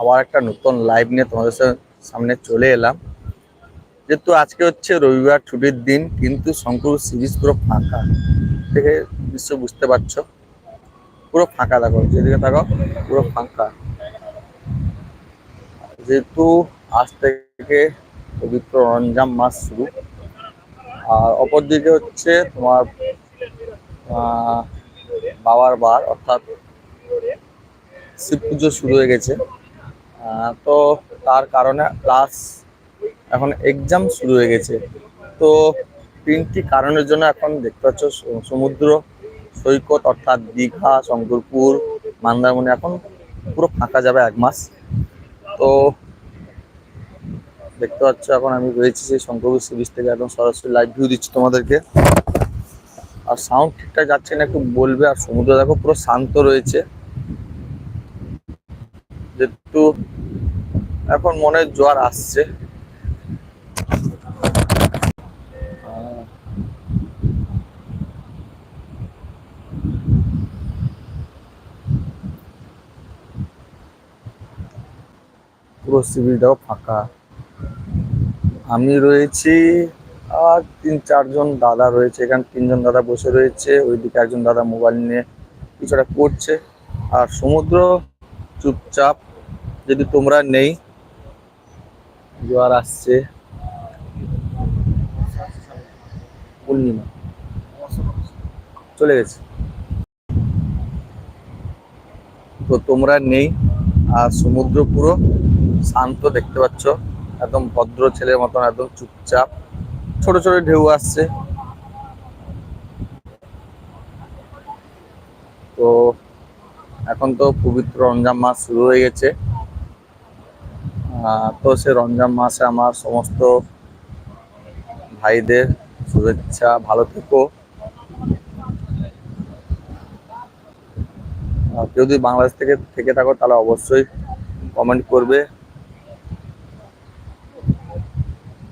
আবার একটা নতুন লাইভ নিয়ে তোমাদের সামনে চলে এলাম। যেহেতু আজকে হচ্ছে রবিবার ছুটির দিন, কিন্তু শঙ্কর সিরিজ পুরো ফাঁকা। থেকে নিশ্চয় বুঝতে পারছ। পুরো ফাঁকা দেখো, যেদিকে থাকো, পুরো ফাঁকা। যেহেতু আজ থেকে পবিত্র রমজান মাস শুরু, আর অপরদিকে হচ্ছে তোমার বাবার বার, অর্থাৎ শিব পুজো শুরু হয়ে গেছে। তো তার কারণে ক্লাস এখন এক্সাম শুরু হয়ে গেছে। তো তিনটি কারণের জন্য এখন দেখতে পাচ্ছ সমুদ্র, সৈকত অর্থাৎ দীঘা, শঙ্করপুর, মন্দারমণি এখন পুরো ফাঁকা যাবে এক মাস। তো দেখতে পাচ্ছ এখন আমি রয়েছি সেই শঙ্করপুর সি বিচ থেকে একদম সরাসরি লাইভ ভিউ দিচ্ছি তোমাদেরকে। আর সাউন্ড ঠিকঠাক যাচ্ছে না, একটু বলবে। আর সমুদ্র দেখো পুরো শান্ত রয়েছে। যেহেতু এখন মনে হয় জোয়ার আসছে। পুরো সিভিলটাও ফাঁকা। আমি রয়েছি, আর তিন, চারজন দাদা রয়েছে। এখানে তিনজন দাদা বসে রয়েছে, ওইদিকে একজন দাদা মোবাইল নিয়ে কিছুটা করছে আর সমুদ্র, চুপচাপ, যদি তোমরা নেই জোয়ার আসছে। পূর্ণিমা। চলে গেছে। তো তোমরা নেই, আর সমুদ্র পুরো শান্ত দেখতে পাচ্ছ। একদম ভদ্র ছেলের মতন, একদম চুপচাপ। ছোট ছোট ঢেউ আসছে। তো এখন তো পবিত্র রমজান মাস শুরু হয়ে গেছে। তো সে রমজান মাসে আমার সমস্ত ভাইদের শুভেচ্ছা, ভালো থেকো। কেউ যদি বাংলাদেশ থেকে থেকে থাকো, তাহলে অবশ্যই কমেন্ট করবে।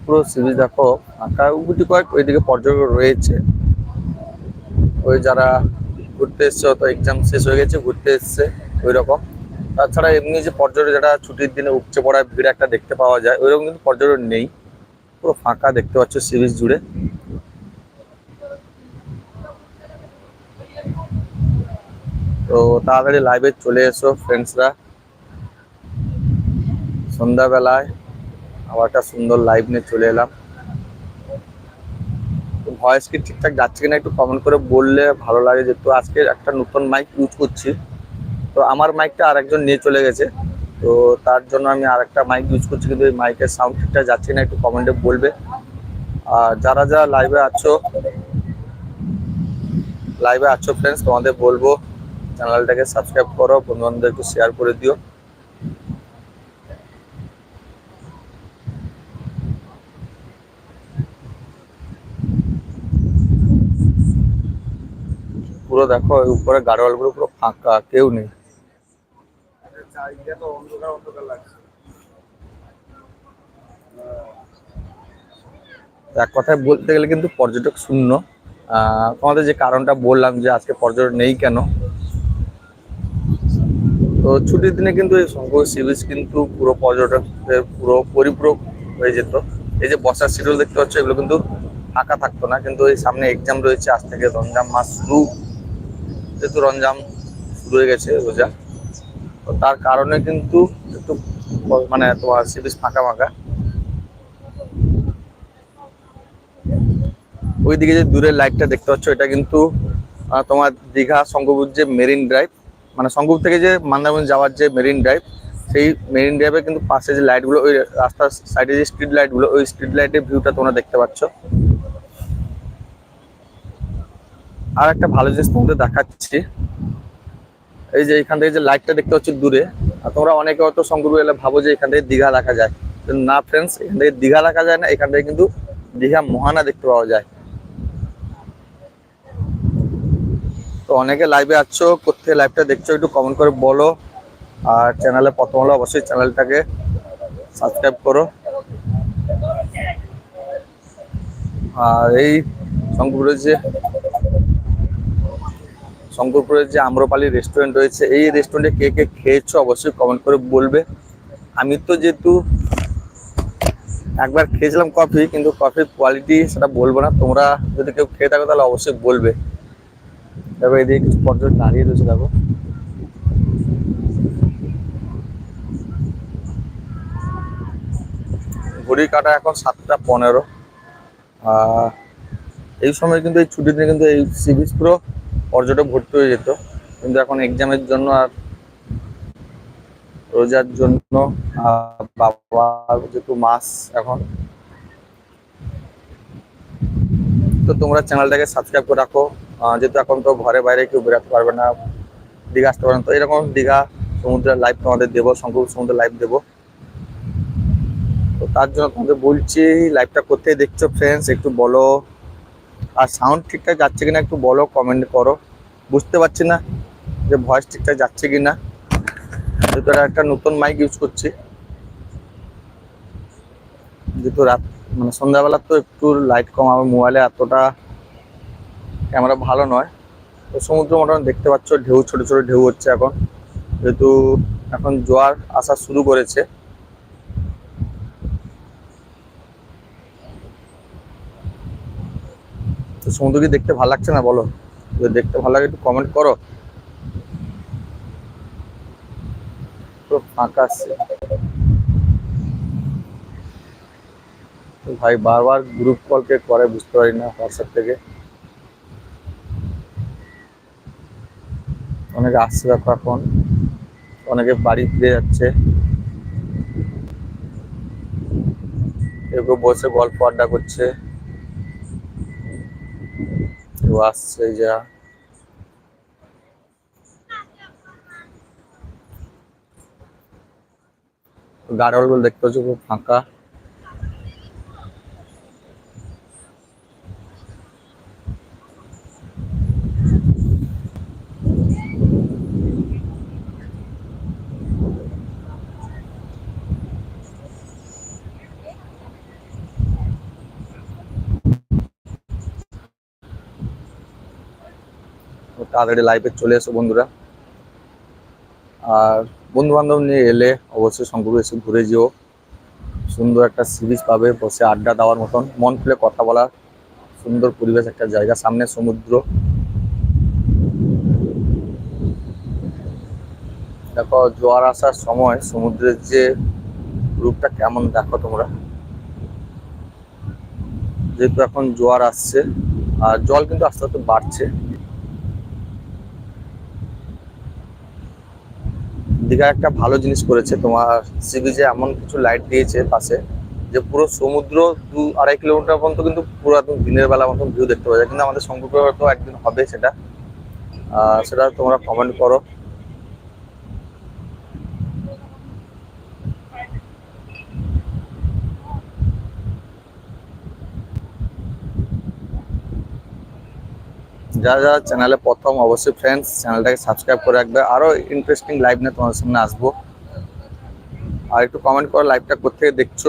পুরো সিরিজ দেখো, আঁকা গুটি কয়েক ওইদিকে পর্যটক রয়েছে। ওই যারা ঘুরতে এসছে তো এক্সাম শেষ হয়ে গেছে, ঘুরতে এসছে ওই রকম তাছাড়া এমনি যে পর্যটক যারা ছুটির দিনে উপচে পড়ায় ভিড় একটা দেখতে পাওয়া যায়, ওইরকম কিন্তু পর্যটক নেই। পুরো ফাঁকা দেখতে পাচ্ছ সিরিজ জুড়ে। তো তাড়াতাড়ি লাইভে চলে এসো ফ্রেন্ডসরা সন্ধ্যাবেলায় আবার একটা সুন্দর লাইভ নিয়ে চলে এলাম। ভয়েস কি ঠিকঠাক যাচ্ছে কিনা একটু কমেন্ট করে বললে ভালো লাগে, যেহেতু আজকে একটা নতুন মাইক ইউজ করছি। তো আমার মাইকটা আর একজন নিয়ে চলে গেছে। তো তার জন্য আমি আর একটা মাইক ইউজ করছি, কিন্তু এই মাইকের সাউন্ড ঠিকঠাক যাচ্ছে না, একটু কমেন্টে বলবে। আর যারা যারা লাইভে আছো লাইভে আছো ফ্রেন্ডস তোমাদের বলব চ্যানেলটাকে সাবস্ক্রাইব করো বন্ধু বান্ধবদের একটু শেয়ার করে দিও। পুরো দেখো উপরে গাড়োয়ালগুলো পুরো ফাঁকা, কেউ নেই। চারিদিকে তো অন্ধকার অন্ধকার লাগছে। এক কথায় বলতে গেলে কিন্তু পর্যটক শূন্য। তোমাদের যে কারণটা বললাম যে আজকে পর্যটক নেই কেন? তো ছুটির দিনে কিন্তু এই শঙ্কর সি বিচ কিন্তু পুরো পর্যটকদের পুরো পরিপূরক হয়ে যেত। এই যে বসার শিডিউল দেখতে পাচ্ছ, এগুলো কিন্তু ফাঁকা থাকতো না। কিন্তু এই সামনে এক্সাম রয়েছে, আজ থেকে রমজান মাস শুরু। যেহেতু রমজান শুরু হয়ে গেছে রোজা। তো তার কারণে কিন্তু একটু মানে তোমার সি বিচ ফাঁকা ফাঁকা। ওইদিকে যে দূরের লাইটটা দেখতে পাচ্ছ, এটা কিন্তু তোমার দীঘা শঙ্করপুর যে মেরিন ড্রাইভ মানে শঙ্করপুর থেকে যে মন্দারমণি যাওয়ার যে মেরিন ড্রাইভ, সেই মেরিন ড্রাইভের কিন্তু পাশে যে লাইটগুলো ওই রাস্তার সাইডে যে স্ট্রিট লাইটগুলো ওই স্ট্রিট লাইটের ভিউটা তোমরা দেখতে পাচ্ছ। আর একটা ভালো জিনিস তোমাদের দেখাচ্ছি এই যে এখান থেকে যে লাইটটা দেখতে পাচ্ছ দূরে, আর তোমরা অনেকে হয়তো শঙ্করপুর এলে ভাবো যে এখান থেকে দীঘা দেখা যায়। না ফ্রেন্ডস এখান থেকে দীঘা দেখা যায় না, এখান থেকে কিন্তু দীঘা মোহানা দেখতে পাওয়া যায়। তো অনেকে লাইভে আছো কোথেকে লাইভটা দেখছ একটু কমেন্ট করে বলো। আর চ্যানেলে প্রথম হলে অবশ্যই চ্যানেলটাকে সাবস্ক্রাইব করো। আর এই শঙ্করপুরের যে শঙ্করপুরের যে আম্রপালি রেস্টুরেন্ট রয়েছে, এই রেস্টুরেন্টে কে কে খেয়েছো অবশ্যই কমেন্ট করে বলবে। আমি তো যেহেতু একবার খেয়েছিলাম কফি কিন্তু কফির কোয়ালিটি সেটা বলব না। তোমরা যদি কেউ খেয়ে থাকো তাহলে অবশ্যই বলবে। তারপর এদিকে কিছু পর্যটক দাঁড়িয়ে রয়েছে, দেখো। ঘড়ি কাটা এখন সাতটা পনেরো। এই সময় কিন্তু এই ছুটির দিনে কিন্তু এই সি বিচ পুরো পর্যটক ভর্তি হয়ে যেত। কিন্তু এখন এক্সামের জন্য আর রোজার জন্য বাবার যেহেতু মাস এখন। তো তোমরা চ্যানেলটাকে সাবস্ক্রাইব করে রাখো। যেহেতু এখন তো ঘরে বাইরে কেউ বেরোতে পারবে না, দীঘা আসতে পারবে না, তো এরকম দীঘা, সমুদ্রের লাইভ তোমাদের দেবো শঙ্কর সমুদ্রের লাইভ দেবো। তো তার জন্য তোমাদের বলছি লাইভটা কোথায় দেখছ ফ্রেন্ডস একটু বলো। আর সাউন্ড ঠিকঠাক যাচ্ছে কিনা একটু বলো কমেন্ট করো। বুঝতে পারছি না যে ভয়েস ঠিকঠাক যাচ্ছে কিনা। যেহেতু একটা নতুন মাইক ইউজ করছি। যেহেতু রাত মানে সন্ধ্যাবেলা তো একটু লাইট কম আমার মোবাইলে এতটা ক্যামেরা ভালো নয়। তো সমুদ্র মোটামুটি দেখতে পাচ্ছ, ঢেউ, ছোট ছোট ঢেউ হচ্ছে এখন। যেহেতু এখন জোয়ার আসা শুরু করেছে। তো সমুদ্র কি দেখতে ভালো লাগছে না, বলো? যদি দেখতে ভালো লাগে একটু কমেন্ট করো। তো ফাঁকা ভাই, বারবার গ্রুপ কলকে করে বুঝতে পারি না হোয়াটসঅ্যাপ থেকে। অনেকে আসছে দেখো এখন। অনেকে বাড়ি ফিরে যাচ্ছে। কেউ কেউ বসে গল্প আড্ডা করছে। কেউ আসছে যা। গাড়লগুলো দেখতে পাচ্ছ খুব ফাঁকা তো তাড়াতাড়ি লাইভে চলে এসো বন্ধুরা। আর বন্ধু বান্ধব নিয়ে এলে অবশ্যই শঙ্কর এসে ঘুরে যেও। সুন্দর একটা সিরিজ পাবে, বসে আড্ডা দেওয়ার মতন, মন খুলে কথা বলার সুন্দর পরিবেশ একটা জায়গা সামনে সমুদ্র। দেখো, জোয়ার আসার সময় সমুদ্রের যে রূপটা কেমন দেখো তোমরা। যেহেতু এখন জোয়ার আসছে, আর জল কিন্তু আস্তে আস্তে বাড়ছে। দীঘা একটা ভালো জিনিস করেছে। তোমার সি বিচে এমন কিছু লাইট দিয়েছে পাশে যে পুরো সমুদ্র দু আড়াই কিলোমিটার পর্যন্ত কিন্তু পুরো একদম দিনের বেলা মতন ভিউ দেখতে পাওয়া যায়। কিন্তু আমাদের সম্পর্কে একদিন হবে সেটা। সেটা তোমরা কমেন্ট করো। যারা যারা চ্যানেলে প্রথম, অবশ্যই ফ্রেন্ডস চ্যানেলটাকে সাবস্ক্রাইব করে রাখবে। আরও ইন্টারেস্টিং লাইভ নিয়ে তোমাদের সামনে আসব। আর একটু কমেন্ট করো লাইভটা কোথেকে দেখছ?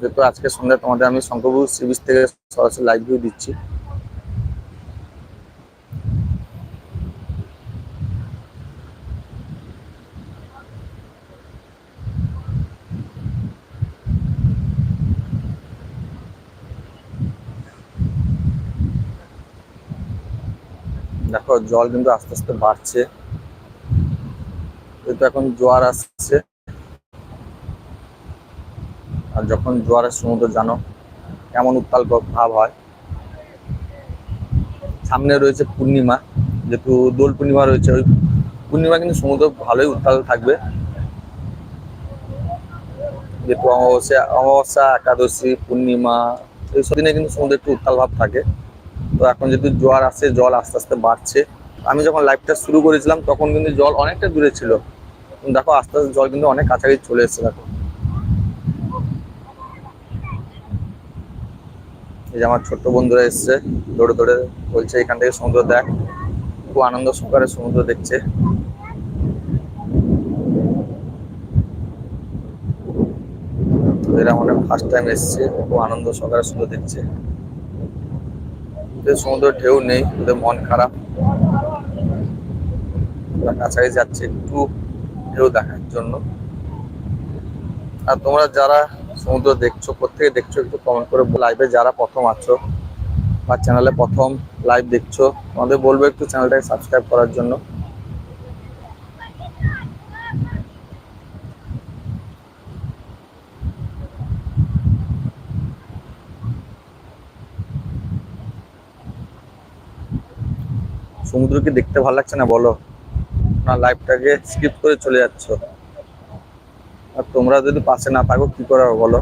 যেহেতু আজকে সন্ধ্যায় তোমাদের আমি শঙ্করপুর সি বিচ থেকে সরাসরি লাইভ ভিউ দিচ্ছি। দেখো, জল কিন্তু আস্তে আস্তে বাড়ছে। যেহেতু এখন জোয়ার আসছে। আর যখন জোয়ারের সমুদ্র জানো কেমন উত্তাল ভাব হয়। সামনে রয়েছে পূর্ণিমা, যেহেতু দোল পূর্ণিমা রয়েছে, ওই পূর্ণিমা কিন্তু সমুদ্র ভালোই উত্তাল থাকবে। যেহেতু অমাবস্যা অমাবস্যা, একাদশী, পূর্ণিমা এইসব দিনে কিন্তু সমুদ্রে একটু উত্তাল ভাব থাকে। তো এখন যেহেতু জোয়ার আসছে, জল আস্তে আস্তে বাড়ছে। আমি যখন লাইভটা শুরু করেছিলাম, তখন কিন্তু জল অনেকটা দূরে ছিল। দেখো, আস্তে আস্তে জল কিন্তু অনেক কাছাকাছি চলে এসেছে, দেখো। এই যে আমার ছোট্ট বন্ধুরা এসছে দৌড়ে দৌড়ে বলছে, এখান থেকে সমুদ্র দেখ। খুব আনন্দ সহকারে সমুদ্র দেখছে। এরা অনেক ফার্স্ট টাইম এসছে, খুব আনন্দ সহকারে সমুদ্র দেখছে। সমুদ্র ঢেউ নেই, ওদের মন খারাপ। কাছাকাছি যাচ্ছে, একটু ঢেউ দেখার জন্য। আর তোমরা যারা সমুদ্র দেখছ, প্রত্যেকে দেখছ, একটু কমেন্ট করে লাইভে যারা প্রথম আছো বা চ্যানেলে প্রথম লাইভ দেখছ, তোমাদের বলব একটু চ্যানেলটাকে সাবস্ক্রাইব করার জন্য। সমুদ্রকে দেখতে ভালো লাগছে না, বলো? না লাইফটাকে স্কিপ করে চলে যাচ্ছ। আর তোমরা যদি পাশে না থাকো, কি করে বলো?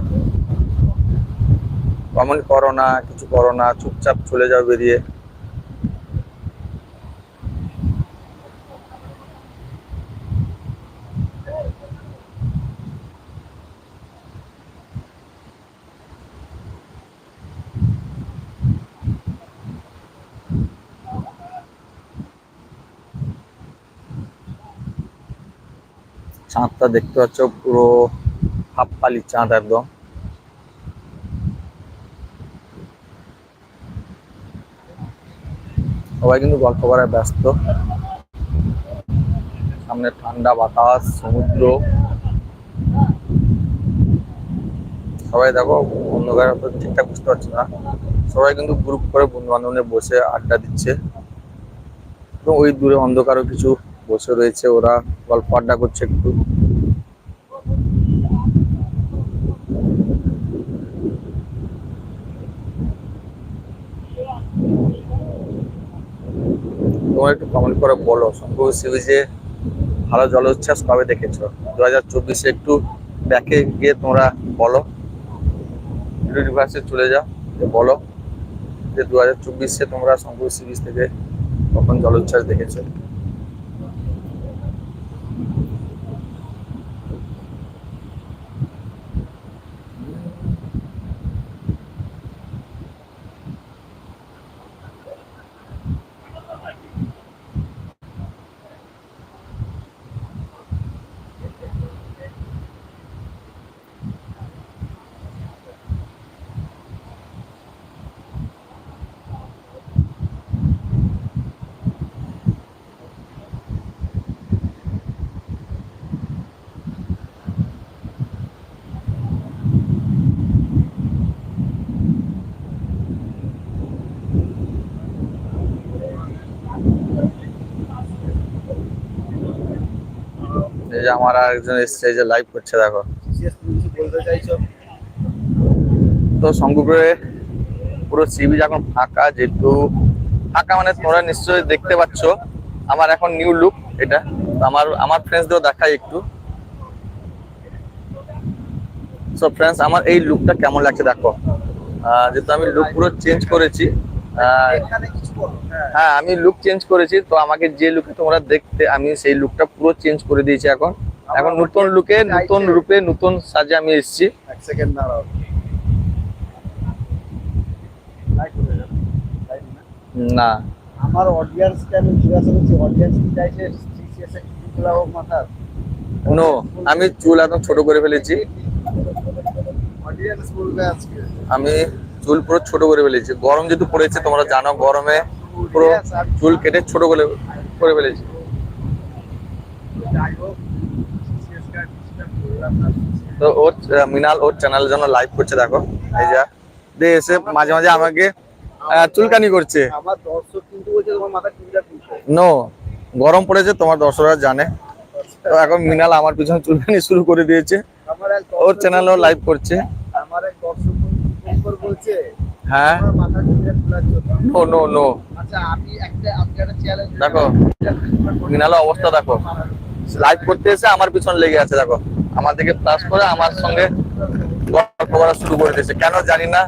কমেন্ট করো না, কিছু করো না, চুপচাপ চলে যাও বেরিয়ে। চাঁদটা দেখতে পাচ্ছ, পুরো হাফ পালি চাঁদ একদম। সবাই কিন্তু গল্প করায় ব্যস্ত। সামনে ঠান্ডা বাতাস, সমুদ্র। সবাই দেখো, অন্ধকারে তো ঠিকঠাক বুঝতে পারছি না। সবাই কিন্তু গ্রুপ করে বন্ধু বান্ধব বসে আড্ডা দিচ্ছে। এবং ওই দূরে অন্ধকারও কিছু বসে রয়েছে ওরা, গল্প আড্ডা করছে একটু। তোমরা একটু কমেন্ট করে বলো শঙ্কর সি বিচে ভালো জলোচ্ছ্বাস কবে দেখেছ? দু হাজার চব্বিশে একটু ব্যাকে গিয়ে তোমরা বলো। ইউনিভার্সে চলে যাও, যে বলো যে দু হাজার চব্বিশে তোমরা শঙ্কর সি বিচ থেকে কখন জলোচ্ছ্বাস দেখেছ? যে আমার আর একজন এসছে, এই লাইভ করছে, দেখো। তো শঙ্কুপুরে পুরো সি বিচ এখন ফাঁকা, যেহেতু ফাঁকা মানে তোমরা নিশ্চয়ই দেখতে পাচ্ছ, আমার এখন নিউ লুক এটা। আমার আমার ফ্রেন্ডসদেরও দেখাই একটু। সো ফ্রেন্ডস আমার এই লুকটা কেমন লাগছে দেখো। যেহেতু আমি লুক পুরো চেঞ্জ করেছি হ্যাঁ। হ্যাঁ আমি লুক চেঞ্জ করেছি তো আমাকে যে লুকে তোমরা দেখতে আমি সেই লুকটা পুরো চেঞ্জ করে দিয়েছি এখন। এখন নতুন লুকে নতুন রূপে নতুন সাজে আমি এসেছি। এক সেকেন্ড দাঁড়াও। না? আমার অডিয়েন্সকে আমি জিজ্ঞাসা করছি অডিয়েন্স কি চাইছে? সিসিএস এর তোলা হোক মাথার? নো আমি চুল একদম ছোট করে ফেলেছি। অডিয়েন্স বলবে আজকে। আমি চুল পুরো ছোট করে ফেলেছি। গরম যেহেতু পড়েছে তোমরা জানো গরমে পুরো চুল কেটে ছোট করে করে ফেলেছি। তো ওর মিনাল ওর চ্যানেলের জন্য লাইভ করছে দেখো। এই যা দিয়ে এসে মাঝে মাঝে আমাকে চুলকানি করছে। আমার দর্শক কিন্তু বলছে তোমার মাথা নো গরম পড়েছে তোমার দর্শকরা জানে। তো এখন মিনাল আমার পিছনে চুলকানি শুরু করে দিয়েছে। ওর চ্যানেলেও লাইভ করছে আমার এক দর্শক বন্ধু ফোন করে বলছে হ্যাঁ। No no no. আচ্ছা আমি একটা চ্যালেঞ্জ দেখো, মিনালের অবস্থা দেখো। লাইভ করতে এসে আমার পিছনে লেগে আছে দেখো। আমার দিকে প্লাস করে আমার সঙ্গে গল্প করা শুরু করে দিয়েছে। কেন জানি না।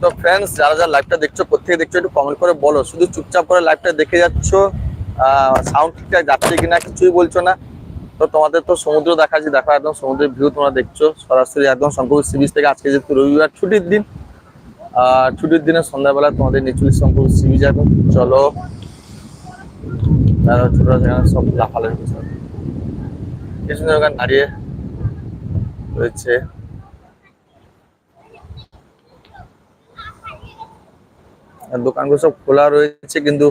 তো ফ্রেন্ডস যারা যারা লাইভটা দেখছ কোথেকে দেখছ একটু কমেন্ট করে বলো। শুধু চুপচাপ করে লাইভটা দেখে যাচ্ছ। সাউন্ড ঠিকঠাক যাচ্ছে কিনা কিছুই বলছো না। তো তোমাদের তো সমুদ্র দেখাচ্ছি দেখো একদম সমুদ্রের ভিউ তোমরা দেখছ। সরাসরি একদম শঙ্কর সি থেকে আজকে যেহেতু রবিবার ছুটির দিন আহ ছুটির দিনে সন্ধ্যাবেলা তোমাদের নিচুলি শঙ্কর সি বিচ এখন। চলো ছোটরা সব লাফালাফি করছে। কি ওখানে দাঁড়িয়ে রয়েছে। আর দোকানগুলো সব খোলা রয়েছে, কিন্তু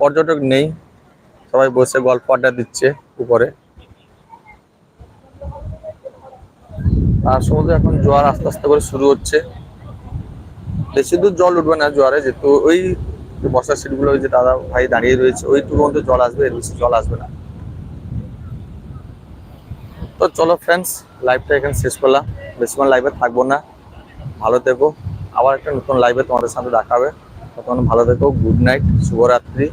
পর্যটক নেই। সবাই বসে গল্প আড্ডা দিচ্ছে উপরে। আর সমুদ্রে এখন জোয়ার আস্তে আস্তে করে শুরু হচ্ছে। বেশি দূর জল উঠবে না জোয়ারে, যেহেতু ওই বসার সিটগুলো যে দাদা ভাই দাঁড়িয়ে রয়েছে ওইটুকু মধ্যে জল আসবে, এর বেশি জল আসবে না। তো চলো ফ্রেন্ডস লাইভটা এখানে শেষ করলাম। বেশিক্ষণ লাইভে থাকব না। ভালো থেকো। আবার একটা নতুন লাইভে তোমাদের সাথে দেখা হবে। তখন ভালো থেকো গুড নাইট শুভরাত্রি।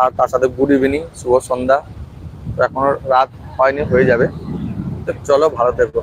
আর তার সাথে গুড ইভিনিং শুভ সন্ধ্যা। তো এখনও রাত হয়নি, হয়ে যাবে। তো চলো ভালো থেকো।